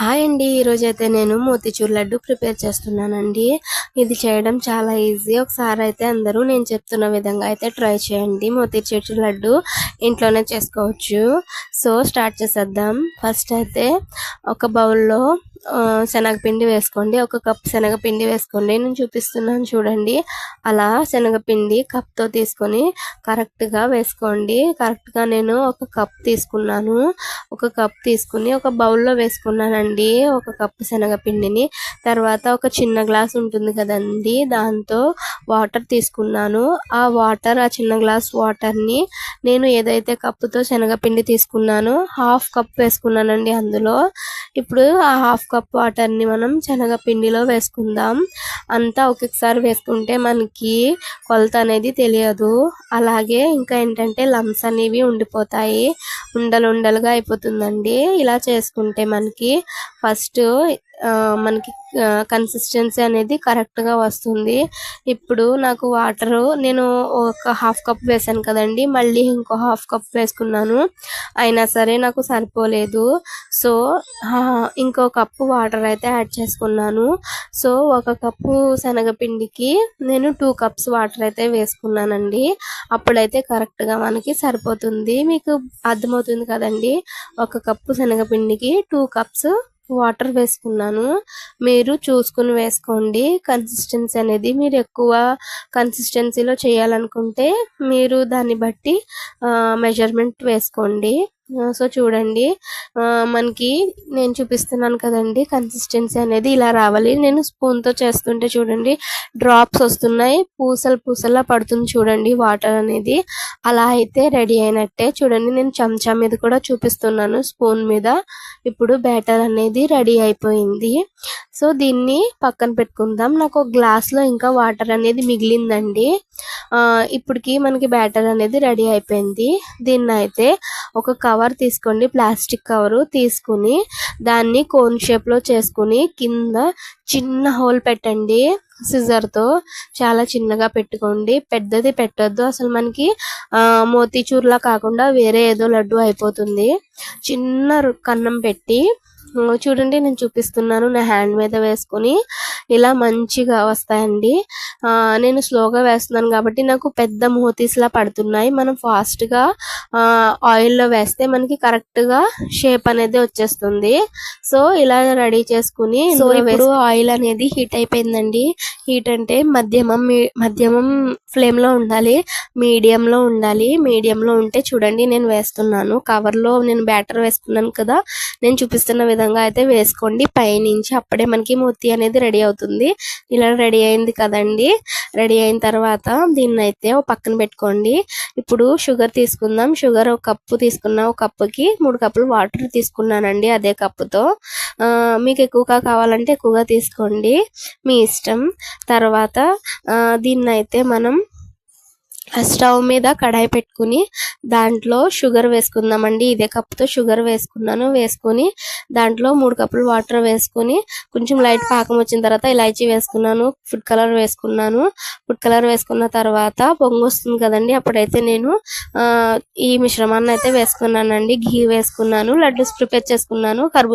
Hi అండి ఈరోజు అయితే నేను మోతిచూర్ లడ్డు ప్రిపేర్ చేస్తున్నానండి. ఇది చేయడం చాలా ఈజీ. ఒకసారి అయితే అందరూ నేను చెప్తున్న విధంగా అయితే ట్రై చేయండి. మోతిచూర్ లడ్డు ఇంట్లోనే చేసుకోవచ్చు. సో స్టార్ట్ చేసేద్దాం. ఫస్ట్ అయితే ఒక బౌల్లో శనగపిండి వేసుకోండి. ఒక కప్ శనగపిండి వేసుకోండి. నేను చూపిస్తున్నాను చూడండి. అలా శనగపిండి కప్తో తీసుకొని కరెక్ట్గా వేసుకోండి. కరెక్ట్గా నేను ఒక కప్ తీసుకున్నాను. ఒక కప్ తీసుకుని ఒక బౌల్లో వేసుకున్నానండి. ఒక కప్పు శనగపిండిని. తర్వాత ఒక చిన్న గ్లాస్ ఉంటుంది కదండి దాంతో వాటర్ తీసుకున్నాను. ఆ వాటర్ ఆ చిన్న గ్లాస్ వాటర్ని నేను ఏదైతే కప్పుతో శనగపిండి తీసుకున్నాను హాఫ్ కప్ వేసుకున్నానండి అందులో. ఇప్పుడు ఆ హాఫ్ కప్ వాటర్ని మనం శనగపిండిలో వేసుకుందాం. అంతా ఒక్కొక్కసారి వేసుకుంటే మనకి కొలత అనేది తెలియదు. అలాగే ఇంకా ఏంటంటే లమ్స్ అనేవి ఉండిపోతాయి. ఉండలు ఉండలుగా అయిపోతుందండి. ఇలా చేసుకుంటే మనకి ఫస్ట్ మనకి కన్సిస్టెన్సీ అనేది కరెక్ట్గా వస్తుంది. ఇప్పుడు నాకు వాటరు నేను ఒక హాఫ్ కప్ వేసాను కదండి మళ్ళీ ఇంకో హాఫ్ కప్ వేసుకున్నాను. అయినా సరే నాకు సరిపోలేదు. సో ఇంకో కప్పు వాటర్ అయితే యాడ్ చేసుకున్నాను. సో ఒక కప్పు శనగపిండికి నేను టూ కప్స్ వాటర్ అయితే వేసుకున్నానండి. అప్పుడైతే కరెక్ట్గా మనకి సరిపోతుంది. మీకు అర్థమవుతుంది కదండి? ఒక కప్పు శనగపిండికి టూ కప్స్ వాటర్ వేసుకున్నాను. మీరు చూసుకుని వేసుకోండి. కన్సిస్టెన్సీ అనేది మీరు ఎక్కువ కన్సిస్టెన్సీలో చేయాలనుకుంటే మీరు దాన్ని బట్టి మెజర్మెంట్ వేసుకోండి. సో చూడండి మనకి నేను చూపిస్తున్నాను కదండి కన్సిస్టెన్సీ అనేది ఇలా రావాలి. నేను స్పూన్తో చేస్తుంటే చూడండి డ్రాప్స్ వస్తున్నాయి. పూసలు పూసలా పడుతుంది చూడండి వాటర్ అనేది. అలా అయితే రెడీ అయినట్టే. చూడండి నేను చెంచా మీద కూడా చూపిస్తున్నాను స్పూన్ మీద. ఇప్పుడు బ్యాటర్ అనేది రెడీ అయిపోయింది. సో దీన్ని పక్కన పెట్టుకుందాం. నాకు ఒక గ్లాస్లో ఇంకా వాటర్ అనేది మిగిలిందండి. ఇప్పటికి మనకి బ్యాటర్ అనేది రెడీ అయిపోయింది. దీన్ని అయితే ఒక కవర్ తీసుకోండి. ప్లాస్టిక్ కవరు తీసుకుని దాన్ని కోన్ షేప్లో చేసుకుని కింద చిన్న హోల్ పెట్టండి సిజర్తో. చాలా చిన్నగా పెట్టుకోండి. పెద్దది పెట్టొద్దు. అసలు మనకి మోతీచూర్లా కాకుండా వేరే ఏదో లడ్డు అయిపోతుంది. చిన్న కన్నం పెట్టి చూడండి నేను చూపిస్తున్నాను నా హ్యాండ్ మీద వేసుకొని. ఇలా మంచిగా వస్తాయండి. నేను స్లోగా వేస్తున్నాను కాబట్టి నాకు పెద్ద మోతీస్లా పడుతున్నాయి. మనం ఫాస్ట్గా ఆయిల్లో వేస్తే మనకి కరెక్ట్గా షేప్ అనేది వచ్చేస్తుంది. సో ఇలా రెడీ చేసుకుని సో ఇప్పుడు ఆయిల్ అనేది హీట్ అయిపోయిందండి. హీట్ అంటే మధ్యమం మధ్యమం ఫ్లేమ్లో ఉండాలి మీడియంలో ఉండాలి. మీడియంలో ఉంటే చూడండి నేను వేస్తున్నాను. కవర్లో నేను బ్యాటర్ వేసుకున్నాను కదా నేను చూపిస్తున్న విధంగా అయితే వేసుకోండి. పైనుంచి అప్పుడే మనకి మూర్తి అనేది రెడీ అవుతుంది. ఇలా రెడీ అయింది కదండి. రెడీ అయిన తర్వాత దీన్ని అయితే ఒక పక్కన పెట్టుకోండి. ఇప్పుడు షుగర్ తీసుకుందాం. షుగర్ ఒక కప్పు తీసుకున్న ఒక కప్పుకి మూడు కప్పులు వాటర్ తీసుకున్నానండి అదే కప్పుతో. మీకు ఎక్కువగా కావాలంటే ఎక్కువగా తీసుకోండి. మీ ఇష్టం. తర్వాత దీన్ని అయితే మనం స్టవ్ మీద కడాయి పెట్టుకుని దాంట్లో షుగర్ వేసుకుందామండి. ఇదే కప్తో షుగర్ వేసుకున్నాను. వేసుకొని దాంట్లో మూడు కప్పులు వాటర్ వేసుకొని కొంచెం లైట్ పాకం వచ్చిన తర్వాత ఇలాచీ వేసుకున్నాను. ఫుడ్ కలర్ వేసుకున్నాను. ఫుడ్ కలర్ వేసుకున్న తర్వాత పొంగు వస్తుంది కదండి. అప్పుడైతే నేను ఈ మిశ్రమాన్ని అయితే వేసుకున్నానండి. ఘీ వేసుకున్నాను. లడ్డూస్ ప్రిపేర్ చేసుకున్నాను. కర్బూజా